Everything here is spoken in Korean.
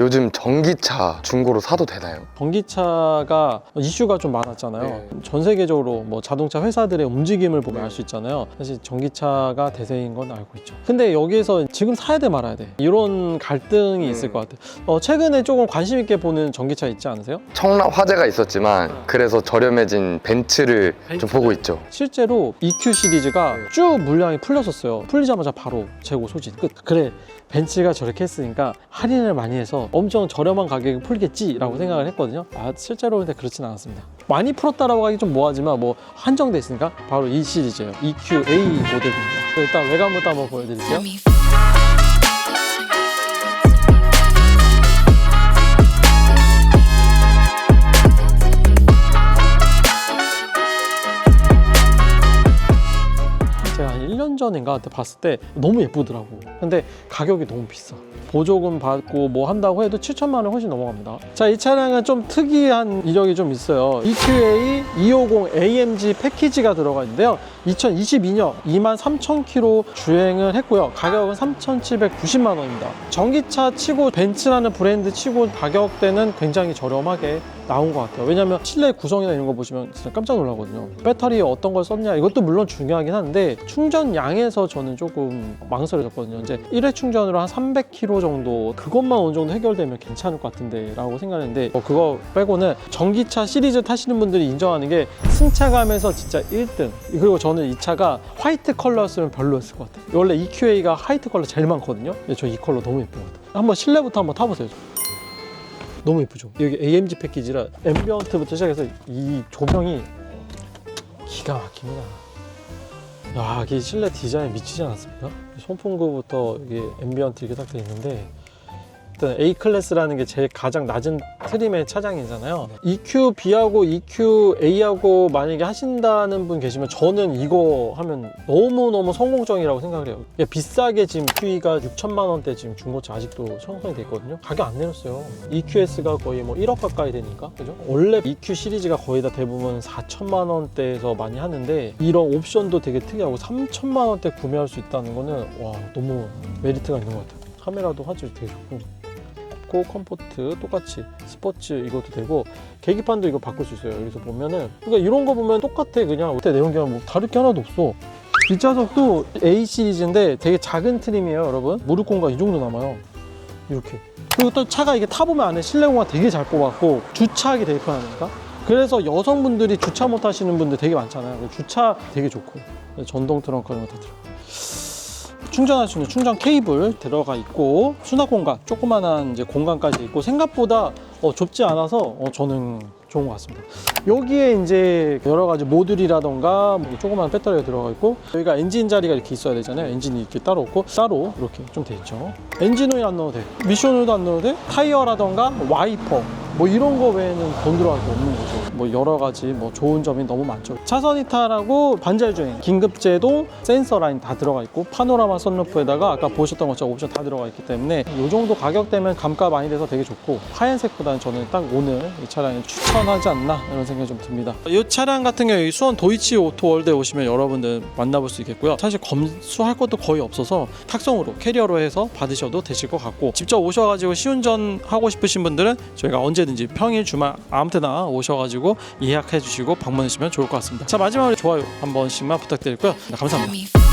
요즘 전기차 중고로 사도 되나요? 전기차가 이슈가 좀 많았잖아요. 네. 전 세계적으로 뭐 자동차 회사들의 움직임을 보면 알수 있잖아요. 사실 전기차가 대세인 건 알고 있죠. 근데 여기에서 지금 사야 돼 말아야 돼. 이런 갈등이 있을 음. 것 같아요. 어, 최근에 조금 관심 있게 보는 전기차 있지 않으세요? 청라 화재가 있었지만 그래서 저렴해진 벤츠를 좀 보고 있죠. 실제로 EQ 시리즈가 쭉 물량이 풀렸었어요. 풀리자마자 바로 재고 소진 끝. 그래 벤츠가 저렇게 했으니까 할인을 많이 해서 엄청 저렴한 가격에 풀겠지라고 생각을 했거든요. 아 실제로 근데 그렇진 않았습니다. 많이 풀었다라고 하기 좀 뭐하지만 뭐 한정돼 있으니까 바로 이 시리즈예요. EQA 모델입니다. 일단 외관부터 한번 보여드릴게요. 10년인가한테 봤을 때 너무 예쁘더라고. 근데 가격이 너무 비싸. 보조금 받고 뭐 한다고 해도 7천만 원 훨씬 넘어갑니다. 자, 이 차량은 좀 특이한 이력이 좀 있어요. EQA 250 AMG 패키지가 들어가 있는데요. 2022년 23,000km 주행을 했고요. 가격은 3,790만 원입니다. 전기차 치고 벤츠라는 브랜드 치고 가격대는 굉장히 저렴하게 나온 것 같아요. 왜냐면 실내 구성이나 이런 거 보시면 진짜 깜짝 놀라거든요. 배터리 어떤 걸 썼냐 이것도 물론 중요하긴 한데 충전량에서 저는 조금 망설여졌거든요. 이제 1회 충전으로 한 300km 정도 그것만 어느 정도 해결되면 괜찮을 것 같은데 라고 생각했는데 어, 그거 빼고는 전기차 시리즈 타시는 분들이 인정하는 게 승차감에서 진짜 1등 그리고 저는 이 차가 화이트 컬러였으면 별로였을 것 같아요. 원래 EQA가 화이트 컬러 제일 많거든요. 근데 저 이 컬러 너무 예쁜 것 같아요. 한번 실내부터 한번 타보세요. 너무 예쁘죠? 여기 AMG 패키지라 앰비언트부터 시작해서 이 조명이 기가 막힙니다. 야, 이 실내 디자인 미치지 않았습니까? 송풍구부터 여기 앰비언트 이렇게 딱 돼 있는데 일단 A 클래스라는 게 제일 가장 낮은 트림의 차량이잖아요. EQ B하고 EQ A하고 만약에 하신다는 분 계시면 저는 이거 하면 너무 너무 성공적이라고 생각을 해요. 비싸게 지금 QE가 6천만 원대 지금 중고차 아직도 형성이 돼 있거든요. 가격 안 내렸어요. EQS가 거의 뭐 1억 가까이 되니까 그죠? 원래 EQ 시리즈가 거의 다 대부분 4천만 원대에서 많이 하는데 이런 옵션도 되게 특이하고 3천만 원대 구매할 수 있다는 거는 와 너무 메리트가 있는 것 같아요. 카메라도 화질 되게 좋고 고 컴포트 똑같이 스포츠 이것도 되고 계기판도 이거 바꿀 수 있어요. 여기서 보면은. 그러니까 이런 거 보면 똑같아 그냥. 그때 내용기랑 뭐 다를 게 하나도 없어. 뒷좌석도 A 시리즈인데 되게 작은 트림이에요 여러분. 무릎 공간 이 정도 남아요. 이렇게. 그리고 또 차가 이게 타보면 안에 실내 공간 되게 잘 뽑았고 주차하기 되게 편하니까. 그래서 여성분들이 주차 못 하시는 분들 되게 많잖아요. 주차 되게 좋고. 전동 트렁크 이런 거 다 들어 충전할 수 있는 충전 케이블 들어가 있고 수납 공간 조그만한 이제 공간까지 있고 생각보다 어, 좁지 않아서 어, 저는 좋은 것 같습니다. 여기에 이제 여러 가지 모듈이라던가 뭐 조그만 배터리가 들어가 있고 여기가 엔진 자리가 이렇게 있어야 되잖아요. 엔진이 이렇게 따로 없고 따로 이렇게 좀 돼 있죠. 엔진 오일 안 넣어도 돼. 미션 오일도 안 넣어도 돼. 타이어라던가 와이퍼 뭐 이런 거 외에는 돈 들어갈 거 없는 거죠. 뭐 여러 가지 뭐 좋은 점이 너무 많죠. 차선 이탈하고 반절 주행, 긴급 제동, 센서 라인 다 들어가 있고 파노라마 선루프에다가 아까 보셨던 것처럼 옵션 다 들어가 있기 때문에 이 정도 가격대면 감가 많이 돼서 되게 좋고 하얀색보다는 저는 딱 오늘 이 차량을 추천하지 않나 이런 생각이 좀 듭니다. 이 차량 같은 경우에 수원 도이치 오토월드에 오시면 여러분들 만나볼 수 있겠고요. 사실 검수할 것도 거의 없어서 탁송으로 캐리어로 해서 받으셔도 되실 것 같고 직접 오셔가지고 시운전 하고 싶으신 분들은 저희가 언제든지 평일 주말 아무 때나 오셔가지고 예약해 주시고 방문하시면 좋을 것 같습니다. 자 마지막으로 좋아요 한 번씩만 부탁드리고요. 네, 감사합니다.